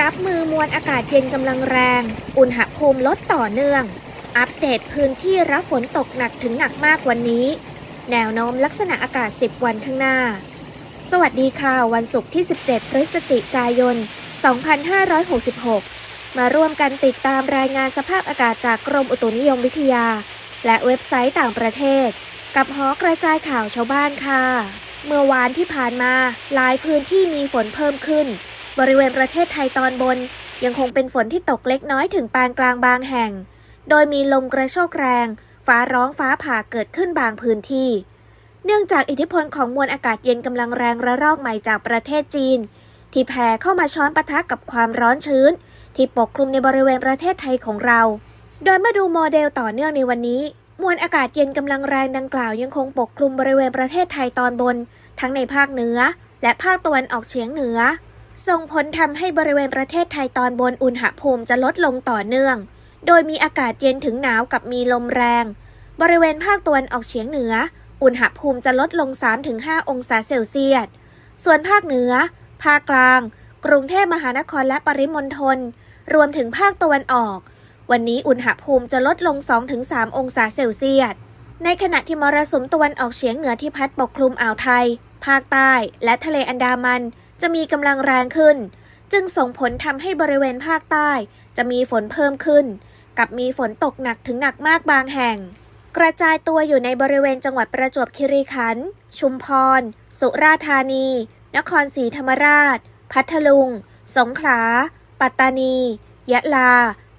รับมือมวลอากาศเย็นกำลังแรง อุณหภูมิลดต่อเนื่อง อัปเดตพื้นที่รับฝนตกหนักถึงหนักมากวันนี้ แนวโน้มลักษณะอากาศ 10 วันข้างหน้า สวัสดีค่ะ วันศุกร์ที่ 17 พฤศจิกายน 2566 มาร่วมกันติดตามรายงานสภาพอากาศจากกรมอุตุนิยมวิทยา และเว็บไซต์ต่างประเทศ กับหอกระจายข่าวชาวบ้านค่ะ เมื่อวานที่ผ่านมาหลายพื้นที่มีฝนเพิ่มขึ้น บริเวณประเทศไทยตอนบน ยังคงเป็นฝนที่ตกเล็กน้อยถึงปานกลางบางแห่ง โดยมีลมกระโชกแรง ฟ้าร้องฟ้าผ่าเกิดขึ้นบางพื้นที่ เนื่องจากอิทธิพลของมวลอากาศเย็นกำลังแรงระลอกใหม่จากประเทศจีน ที่แผ่เข้ามาช้อนปะทะกับความร้อนชื้น ที่ปกคลุมในบริเวณประเทศไทยของเรา โดยมาดูโมเดลต่อเนื่องในวันนี้ มวลอากาศเย็นกำลังแรงดังกล่าวยังคงปกคลุมบริเวณประเทศไทยตอนบน ทั้งในภาคเหนือ และภาคตะวันออกเฉียงเหนือ ส่งผลทำให้บริเวณประเทศไทยตอนบนอุณหภูมิจะลดลงต่อเนื่อง โดยมีอากาศเย็นถึงหนาวกับมีลมแรง บริเวณภาคตะวันออกเฉียงเหนือ อุณหภูมิจะลดลง 3-5 องศาเซลเซียส ส่วนภาคเหนือ ภาคกลาง กรุงเทพมหานครและปริมณฑล รวมถึงภาคตะวันออก วันนี้อุณหภูมิจะลดลง 2-3 องศาเซลเซียส ในขณะที่มรสุมตะวันออกเฉียงเหนือที่พัดปกคลุมอ่าวไทย ภาคใต้ และทะเลอันดามัน จะมีกำลังแรงขึ้น จึงส่งผลทำให้บริเวณภาคใต้ จะมีฝนเพิ่มขึ้น กับมีฝนตกหนักถึงหนักมากบางแห่ง กระจายตัวอยู่ในบริเวณจังหวัดประจวบคีรีขันธ์ชุมพร สุราษฎร์ธานี นครศรีธรรมราช พัทลุง สงขลา ปัตตานี ยะลา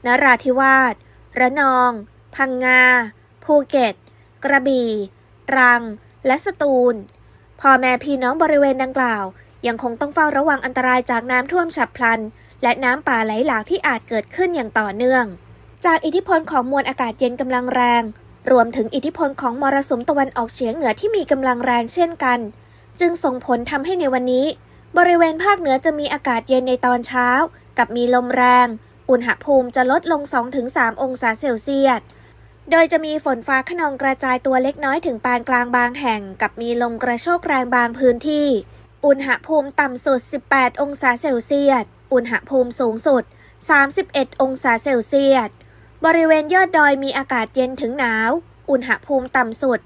นราธิวาส ระนอง พังงา ภูเก็ต กระบี่ ตรัง และสตูลพ่อแม่พี่น้องบริเวณดังกล่าว ยังคงต้องเฝ้าระวังอันตรายจากน้ำท่วมฉับพลัน และน้ำป่าไหลหลากที่อาจเกิดขึ้นอย่างต่อเนื่อง จากอิทธิพลของมวลอากาศเย็นกำลังแรง รวมถึงอิทธิพลของมรสุมตะวันออกเฉียงเหนือที่มีกำลังแรงเช่นกัน จึงส่งผลทำให้ในวันนี้ บริเวณภาคเหนือจะมีอากาศเย็นในตอนเช้า กับมีลมแรง อุณหภูมิจะลดลง 2-3 องศาเซลเซียสโดยจะมีฝนฟ้าขนองกระจายตัวเล็กน้อยถึงปานกลางบางแห่ง กับมีลมกระโชกแรงบางพื้นที่ อุณหภูมิต่ำสุด 18 องศาเซลเซียส อุณหภูมิสูงสุด 31 องศาเซลเซียส บริเวณยอดดอยมีอากาศเย็นถึงหนาว อุณหภูมิต่ำสุด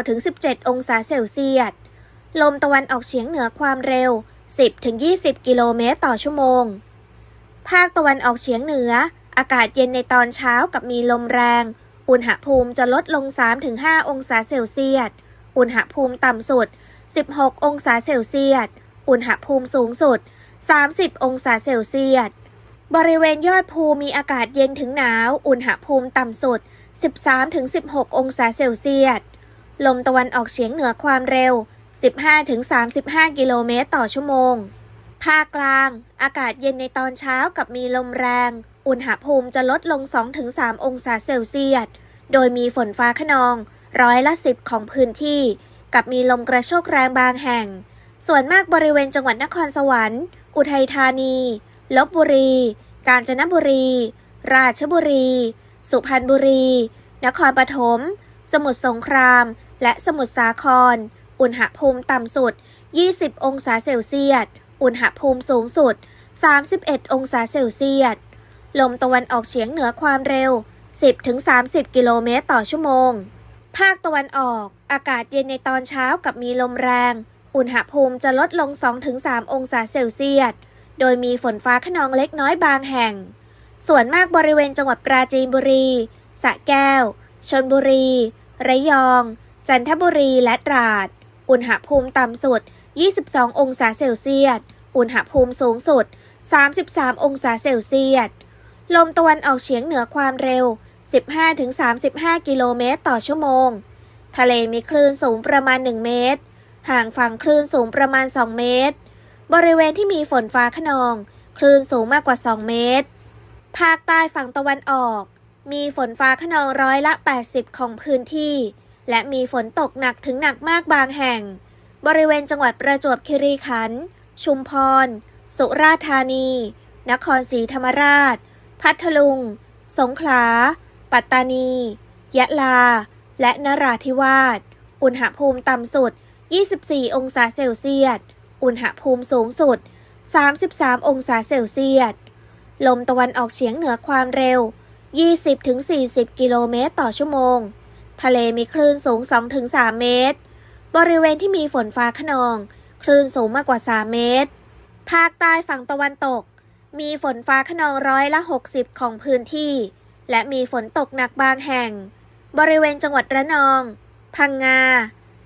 9-17 องศาเซลเซียส ลมตะวันออกเฉียงเหนือความเร็ว 10-20 กิโลเมตรต่อชั่วโมง ภาคตะวันออกเฉียงเหนือ อากาศเย็นในตอนเช้ากับมีลมแรง อุณหภูมิจะลดลง 3-5 องศาเซลเซียส อุณหภูมิต่ำสุด 16 องศาเซลเซียส อุณหภูมิสูงสุด 30 องศาเซลเซียส บริเวณยอดภูมีอากาศเย็นถึงหนาว อุณหภูมิต่ำสุด 13-16 องศาเซลเซียส ลมตะวันออกเฉียงเหนือความเร็ว 15-35 กิโลเมตรต่อชั่วโมง ภาคกลาง อากาศเย็นในตอนเช้ากับมีลมแรง อุณหภูมิจะลดลง 2-3 องศาเซลเซียส โดยมีฝนฟ้าขนอง ร้อยละ 10 ของพื้นที่ กับมีลมกระโชกแรงบางแห่ง ส่วนมากบริเวณจังหวัดนครสวรรค์ อุทัยธานี ลบบุรี กาญจนบุรี ราชบุรี สุพรรณบุรี นครปฐม สมุทรสงคราม และสมุทรสาคร อุณหภูมิต่ำสุด 20 องศาเซลเซียส อุณหภูมิสูงสุด 31 องศาเซลเซียส ลมตะวันออกเฉียงเหนือความเร็ว 10-30 กิโลเมตรต่อชั่วโมง ภาคตะวันออก อากาศเย็นในตอนเช้ากับมีลมแรง อุณหภูมิจะลดลง 2-3 องศาเซลเซียส โดยมีฝนฟ้าขนองเล็กน้อยบางแห่ง ส่วนมากบริเวณจังหวัดปราจีนบุรี สระแก้วชลบุรี ระยอง จันทบุรี และตราด อุณหภูมิต่ำสุด 22 องศาเซลเซียส อุณหภูมิสูงสุด 33 องศาเซลเซียส ลมตะวันออกเฉียงเหนือความเร็ว 15-35 กิโลเมตรต่อชั่วโมง ทะเลมีคลื่นสูงประมาณ 1 เมตร ห่างฝั่งคลื่นสูงประมาณ 2 เมตร บริเวณที่มีฝนฟ้าขนอง คลื่นสูงมากกว่า 2 เมตร ภาคใต้ฝั่งตะวันออก มีฝนฟ้าขนองร้อยละ 80 ของพื้นที่ และมีฝนตกหนักถึงหนักมากบางแห่ง บริเวณจังหวัดประจวบคีรีขันธ์ ชุมพร สุราษฎร์ธานี นครศรีธรรมราช พัทลุง สงขลา ปัตตานี ยะลา และนราธิวาส อุณหภูมิต่ำสุด 24 องศาเซลเซียส อุณหภูมิสูงสุด 33 องศาเซลเซียส ลมตะวันออกเฉียงเหนือความเร็ว 20-40 กิโลเมตรต่อชั่วโมง ทะเลมีคลื่นสูง 2-3 เมตร บริเวณที่มีฝนฟ้าขนอง คลื่นสูงมากกว่า 3 เมตร ภาคใต้ฝั่งตะวันตก มีฝนฟ้าขนองร้อยละ 60 ของพื้นที่ และมีฝนตกหนักบางแห่ง บริเวณจังหวัดระนอง พังงา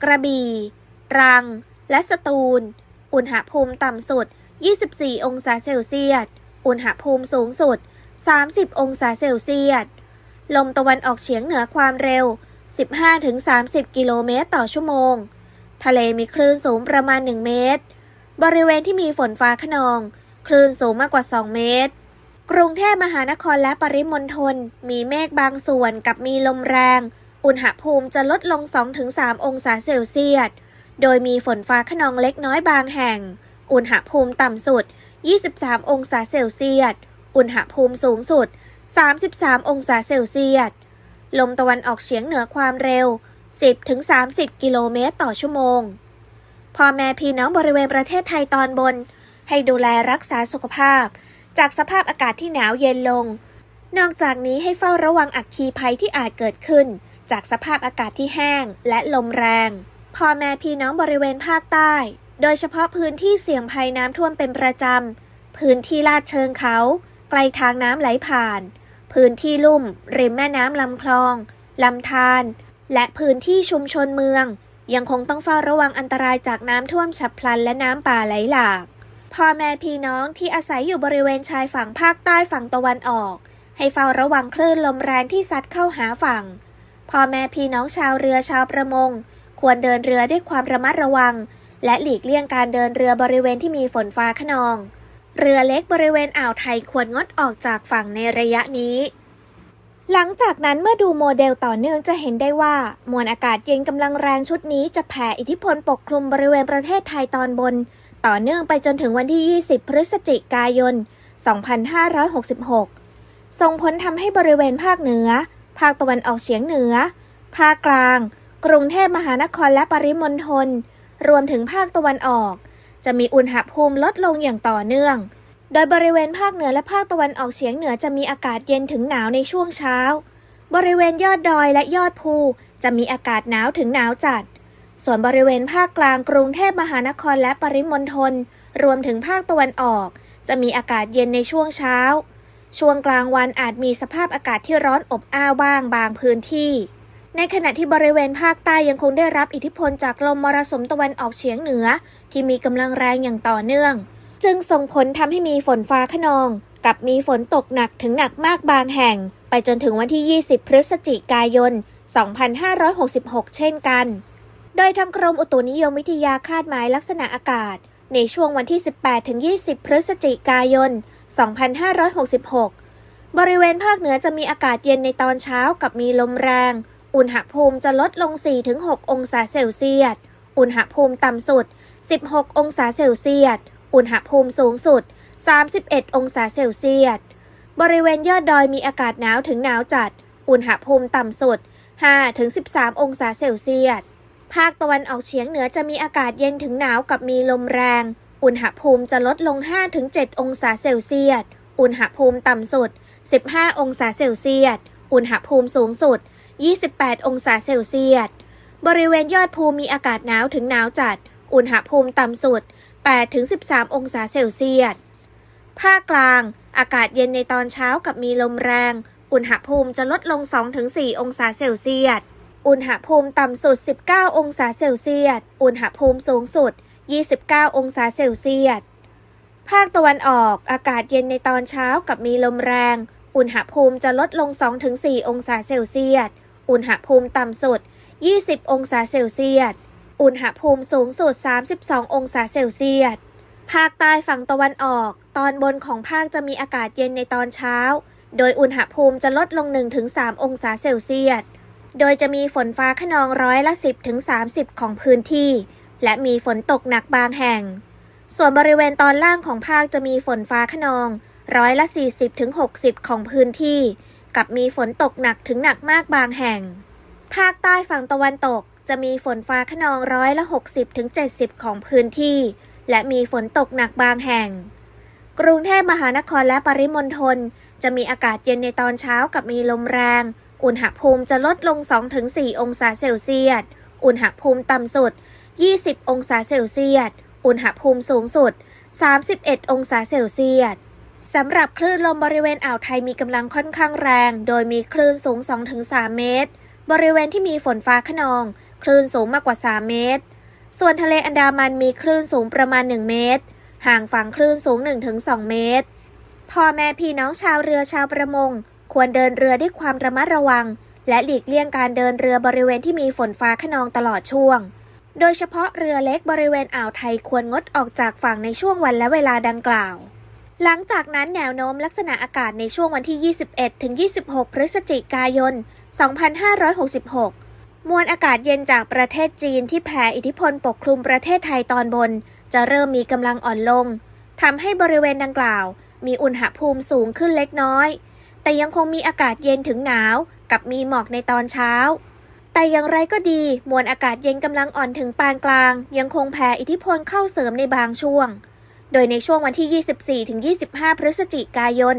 กระบี่ ตรัง และสตูล อุณหภูมิต่ำสุด 24 องศาเซลเซียส อุณหภูมิสูงสุด 30 องศาเซลเซียส ลมตะวันออกเฉียงเหนือความเร็ว 15-30 กิโลเมตรต่อชั่วโมง ทะเลมีคลื่นสูงประมาณ 1 เมตร บริเวณที่มีฝนฟ้าขนอง คลื่นสูงมากกว่า 2 เมตร กรุงเทพมหานครและปริมณฑลมีเมฆบางส่วนกับมีลมแรง อุณหภูมิจะลดลง 2-3 องศาเซลเซียส โดยมีฝนฟ้าขนองเล็กน้อยบางแห่ง อุณหภูมิต่ำสุด 23 องศาเซลเซียส อุณหภูมิสูงสุด 33 องศาเซลเซียส ลมตะวันออกเฉียงเหนือความเร็ว 10-30 กิโลเมตรต่อชั่วโมง พ่อแม่พี่น้องบริเวณประเทศไทยตอนบน ให้ดูแลรักษาสุขภาพ จากสภาพอากาศที่หนาวเย็นลง นอกจากนี้ให้เฝ้าระวังอัคคีภัยที่อาจเกิดขึ้น จากสภาพอากาศที่แห้งและลมแรง พ่อแม่พี่น้องบริเวณภาคใต้ โดยเฉพาะพื้นที่เสี่ยงภัยน้ำท่วมเป็นประจำ พื้นที่ลาดเชิงเขา ไกลทางน้ำไหลผ่าน พื้นที่ลุ่ม ริมแม่น้ำลำคลองลำธารและพื้นที่ชุมชนเมือง ยังคงต้องเฝ้าระวังอันตรายจากน้ำท่วมฉับพลันและน้ำป่าไหลหลาก พ่อแม่พี่น้องที่อาศัยอยู่บริเวณชายฝั่งภาคใต้ฝั่งตะวันออก ให้เฝ้าระวังคลื่นลมแรงที่ซัดเข้าหาฝั่ง พ่อแม่พี่น้องชาวเรือชาวประมง ควรเดินเรือด้วยความระมัดระวัง และหลีกเลี่ยงการเดินเรือบริเวณที่มีฝนฟ้าขนอง เรือเล็กบริเวณอ่าวไทยควรงดออกจากฝั่งในระยะนี้หลังจากนั้นเมื่อดูโมเดลต่อเนื่องจะเห็นได้ว่า มวลอากาศเย็นกำลังแรงชุดนี้จะแผ่อิทธิพลปกคลุมบริเวณประเทศไทยตอนบน ต่อเนื่องไปจนถึงวันที่ 20 พฤศจิกายน 2566 ส่งผลทำให้บริเวณภาคเหนือ ภาคตะวันออกเฉียงเหนือ ภาคกลาง กรุงเทพมหานครและปริมณฑล รวมถึงภาคตะวันออก จะมีอุณหภูมิลดลงอย่างต่อเนื่อง โดยบริเวณภาคเหนือและภาคตะวันออกเฉียงเหนือจะมีอากาศเย็นถึงหนาวในช่วงเช้า บริเวณยอดดอยและยอดภูจะมีอากาศหนาวถึงหนาวจัด ส่วนบริเวณภาคกลางกรุงเทพมหานครและปริมณฑลรวมถึงภาคตะวันออก จะมีอากาศเย็นในช่วงเช้า ช่วงกลางวันอาจมีสภาพอากาศที่ร้อนอบอ้าวบ้างบางพื้นที่ ในขณะที่บริเวณภาคใต้ยังคงได้รับอิทธิพลจากลมมรสุมตะวันออกเฉียงเหนือ ที่มีกำลังแรงอย่างต่อเนื่อง จึงส่งผลทำให้มีฝนฟ้าขนอง กับมีฝนตกหนักถึงหนักมากบางแห่ง ไปจนถึงวันที่ 20 พฤศจิกายน 2566 เช่นกัน โดยทางกรมอุตุนิยมวิทยาคาดหมายลักษณะอากาศ ในช่วงวันที่ 18-20 พฤศจิกายน 2566 บริเวณภาคเหนือจะมีอากาศเย็นในตอนเช้ากับมีลมแรง อุณหภูมิจะลดลง 4-6 องศาเซลเซียส อุณหภูมิต่ำสุด 16 องศาเซลเซียส อุณหภูมิสูงสุด 31 องศาเซลเซียส บริเวณยอดดอยมีอากาศหนาวถึงหนาวจัด อุณหภูมิต่ำสุด 5-13 องศาเซลเซียส ภาคตะวันออกเฉียงเหนือจะมีอากาศเย็นถึงหนาวกับมีลมแรง อุณหภูมิจะลดลง 5-7 องศาเซลเซียส อุณหภูมิต่ำสุด 15 องศาเซลเซียส อุณหภูมิสูงสุด 28 องศาเซลเซียส บริเวณยอดภูมีอากาศหนาวถึงหนาวจัด อุณหภูมิต่ำสุด 8-13 องศาเซลเซียส ภาคกลาง อากาศเย็นในตอนเช้ากับมีลมแรง อุณหภูมิจะลดลง 2-4 องศาเซลเซียส อุณหภูมิต่ำสุด 19 องศาเซลเซียส อุณหภูมิสูงสุด 29 องศาเซลเซียส ภาคตะวันออกอากาศเย็นในตอนเช้ากับมีลมแรง อุณหภูมิจะลดลง 2-4 องศาเซลเซียส อุณหภูมิต่ำสุด 20 องศาเซลเซียส อุณหภูมิสูงสุด 32 องศาเซลเซียส ภาคใต้ฝั่งตะวันออก ตอนบนของภาคจะมีอากาศเย็นในตอนเช้า โดยอุณหภูมิจะลดลง 1-3 องศาเซลเซียส โดยจะมีฝนฟ้าขนองร้อยละ 10-30 ของพื้นที่ และมีฝนตกหนักบางแห่ง ส่วนบริเวณตอนล่างของภาคจะมีฝนฟ้าขนองร้อยละ 40-60 ของพื้นที่ กับมีฝนตกหนักถึงหนักมากบางแห่ง ภาคใต้ฝั่งตะวันตกจะมีฝนฟ้าขนองร้อยละ 60-70 ของพื้นที่ และมีฝนตกหนักบางแห่ง กรุงเทพมหานครและปริมณฑลจะมีอากาศเย็นในตอนเช้ากับมีลมแรง อุณหภูมิจะลดลง 2-4 องศาเซลเซียส อุณหภูมิต่ำสุด 20 องศาเซลเซียส อุณหภูมิสูงสุด 31 องศาเซลเซียสสำหรับคลื่นลมบริเวณอ่าวไทยมีกำลังค่อนข้างแรง โดยมีคลื่นสูง 2-3 เมตร บริเวณที่มีฝนฟ้าขนอง คลื่นสูงมากกว่า 3 เมตร ส่วนทะเลอันดามันมีคลื่นสูงประมาณ 1 เมตร ห่างฝั่งคลื่นสูง 1-2 เมตร พ่อแม่พี่น้องชาวเรือชาวประมง ควรเดินเรือด้วยความระมัดระวัง และหลีกเลี่ยงการเดินเรือบริเวณที่มีฝนฟ้าขนองตลอดช่วง โดยเฉพาะเรือเล็กบริเวณอ่าวไทยควรงดออกจากฝั่งในช่วงวันและเวลาดังกล่าว หลังจากนั้นแนวโน้มลักษณะอากาศในช่วงวันที่ 21 ถึง 26 พฤศจิกายน 2566 มวลอากาศเย็นจากประเทศจีนที่แผ่อิทธิพลปกคลุมประเทศไทยตอนบน จะเริ่มมีกำลังอ่อนลงทำให้บริเวณดังกล่าว มีอุณหภูมิสูงขึ้นเล็กน้อย แต่ยังคงมีอากาศเย็นถึงหนาว กับมีหมอกในตอนเช้า แต่อย่างไรก็ดี มวลอากาศเย็นกำลังอ่อนถึงปานกลาง ยังคงแผ่อิทธิพลเข้าเสริมในบางช่วง โดยในช่วงวันที่ 24-25 พฤศจิกายน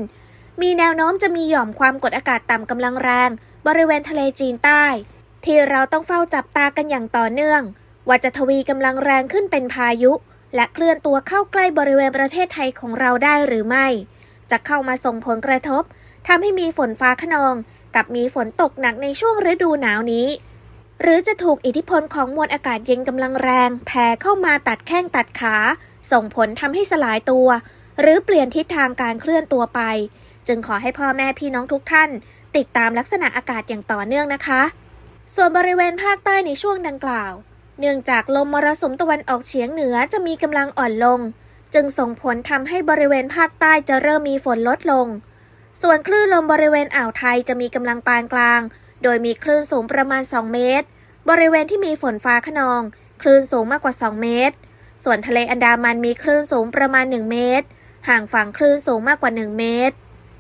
มีแนวโน้มจะมีหย่อมความกดอากาศต่ำกำลังแรง บริเวณทะเลจีนใต้ ที่เราต้องเฝ้าจับตากันอย่างต่อเนื่อง ว่าจะทวีกำลังแรงขึ้นเป็นพายุ และเคลื่อนตัวเข้าใกล้บริเวณประเทศไทยของเราได้หรือไม่ จะเข้ามาส่งผลกระทบ ทำให้มีฝนฟ้าขนอง กับมีฝนตกหนักในช่วงฤดูหนาวนี้ หรือจะถูกอิทธิพลของมวลอากาศเย็นกำลังแรงแผ่เข้ามาตัดแข้งตัดขา ส่งผลทำให้สลายตัว หรือเปลี่ยนทิศทางการเคลื่อนตัวไป จึงขอให้พ่อแม่พี่น้องทุกท่าน ติดตามลักษณะอากาศอย่างต่อเนื่องนะคะ ส่วนบริเวณภาคใต้ในช่วงดังกล่าว เนื่องจากลมมรสุมตะวันออกเฉียงเหนือจะมีกำลังอ่อนลง จึงส่งผลทำให้บริเวณภาคใต้จะเริ่มมีฝนลดลง ส่วนคลื่นลมบริเวณอ่าวไทยจะมีกำลังปานกลาง โดยมีคลื่นสูงประมาณ 2 เมตร บริเวณที่มีฝนฟ้าขนอง คลื่นสูงมากกว่า 2 เมตร ส่วนทะเลอันดามันมีคลื่นสูงประมาณ 1 เมตร ห่างฝั่งคลื่นสูงมากกว่า 1 เมตร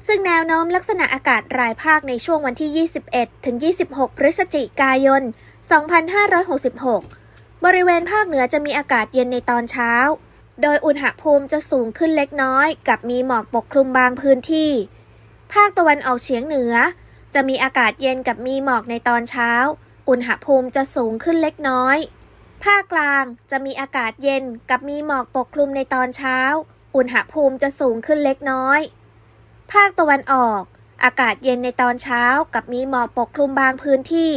ซึ่งแนวโน้มลักษณะอากาศรายภาคในช่วงวันที่ 21 ถึง 26 พฤศจิกายน 2566 บริเวณภาคเหนือจะมีอากาศเย็นในตอนเช้า โดยอุณหภูมิจะสูงขึ้นเล็กน้อย กับมีหมอกปกคลุมบางพื้นที่ ภาคตะวันออกเฉียงเหนือ จะมีอากาศเย็นกับมีหมอกในตอนเช้า อุณหภูมิจะสูงขึ้นเล็กน้อย ภาคกลางจะมีอากาศเย็นกับมีหมอกปกคลุมในตอนเช้า อุณหภูมิจะสูงขึ้นเล็กน้อย ภาคตะวันออก อากาศเย็นในตอนเช้า กับมีหมอกปกคลุมบางพื้นที่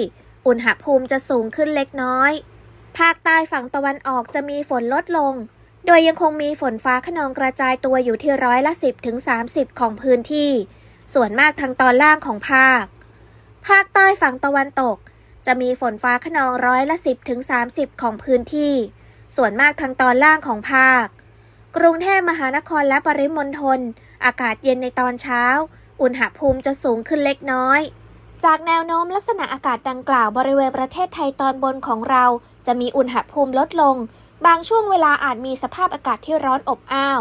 อุณหภูมิจะสูงขึ้นเล็กน้อย ภาคใต้ฝั่งตะวันออกจะมีฝนลดลงโดยยังคงมีฝนฟ้าขนองกระจายตัวอยู่ที่ร้อยละ 10ถึง30 ของพื้นที่ ส่วนมากทางตอนล่างของภาค ภาคใต้ฝั่งตะวันตก จะมีฝนฟ้าขนองร้อยละ10ถึง30 ของพื้นที่ ส่วนมากทางตอนล่างของภาค กรุงเทพมหานครและปริมณฑลอากาศเย็นในตอนเช้า อุณหภูมิจะสูงขึ้นเล็กน้อย จากแนวโน้มลักษณะอากาศดังกล่าวบริเวณประเทศไทยตอนบนของเรา จะมีอุณหภูมิลดลง บางช่วงเวลาอาจมีสภาพอากาศที่ร้อนอบอ้าว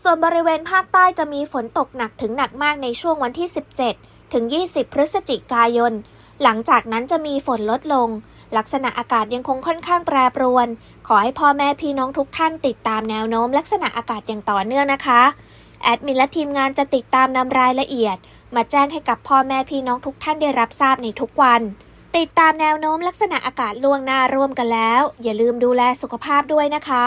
ส่วนบริเวณภาคใต้จะมีฝนตกหนักถึงหนักมากในช่วงวันที่ 17 ถึง 20 พฤศจิกายน หลังจากนั้นจะมีฝนลดลง ลักษณะอากาศยังคงค่อนข้างแปรปรวน ขอให้พ่อแม่พี่น้องทุกท่านติดตามแนวโน้ม ลักษณะอากาศอย่างต่อเนื่องนะคะ แอดมินและทีมงานจะติดตามนำรายละเอียด มาแจ้งให้กับพ่อแม่พี่น้องทุกท่านได้รับทราบในทุกวัน ติดตามแนวโน้มลักษณะอากาศล่วงหน้าร่วมกันแล้ว อย่าลืมดูแลสุขภาพด้วยนะคะ